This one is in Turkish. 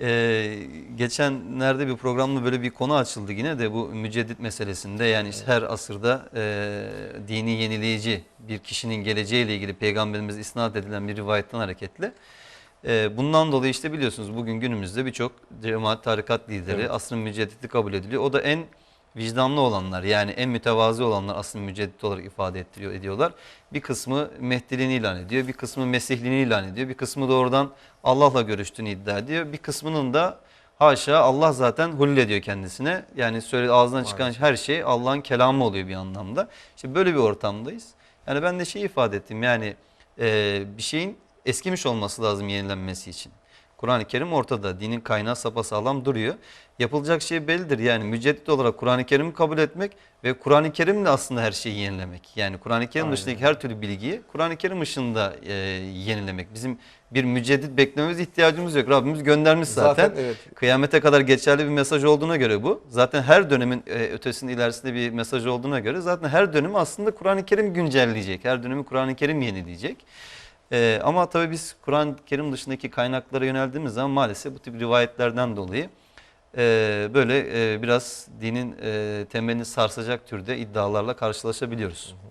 Ee, geçenlerde bir programda böyle bir konu açıldı yine de bu müceddit meselesinde yani işte her asırda e, dini yenileyici bir kişinin geleceğiyle ilgili peygamberimiz isnat edilen bir rivayetten hareketle e, bundan dolayı işte biliyorsunuz bugün günümüzde birçok cemaat tarikat lideri Evet. asrın müceddidi kabul ediliyor. O da en vicdanlı olanlar yani en mütevazi olanlar asrın müceddit olarak ifade ettiriyor, ediyorlar. Bir kısmı Mehdiliğini ilan ediyor, bir kısmı Mesihliğini ilan ediyor, bir kısmı doğrudan Allah'la görüştüğünü iddia ediyor. Bir kısmının da haşa Allah zaten hulul ediyor kendisine. Yani söyle ağzından çıkan her şey Allah'ın kelamı oluyor bir anlamda. İşte böyle bir ortamdayız. Yani ben de şey ifade ettim yani e, bir şeyin eskimiş olması lazım yenilenmesi için. Kur'an-ı Kerim ortada. Dinin kaynağı sapasağlam duruyor. Yapılacak şey bellidir. Yani müceddit olarak Kur'an-ı Kerim'i kabul etmek ve Kur'an-ı Kerim'le aslında her şeyi yenilemek. Yani Kur'an-ı Kerim Aynen. dışındaki her türlü bilgiyi Kur'an-ı Kerim ışığında e, yenilemek. Bizim bir müceddit beklememiz ihtiyacımız yok. Rabbimiz göndermiş zaten. Zaten evet. Kıyamete kadar geçerli bir mesaj olduğuna göre bu. Zaten her dönemin e, ötesinde ilerisinde bir mesaj olduğuna göre zaten her dönemi aslında Kur'an-ı Kerim güncelleyecek. Her dönemi Kur'an-ı Kerim yenileyecek. E, ama tabii biz Kur'an-ı Kerim dışındaki kaynaklara yöneldiğimiz zaman maalesef bu tip rivayetlerden dolayı e, böyle e, biraz dinin e, temelini sarsacak türde iddialarla karşılaşabiliyoruz.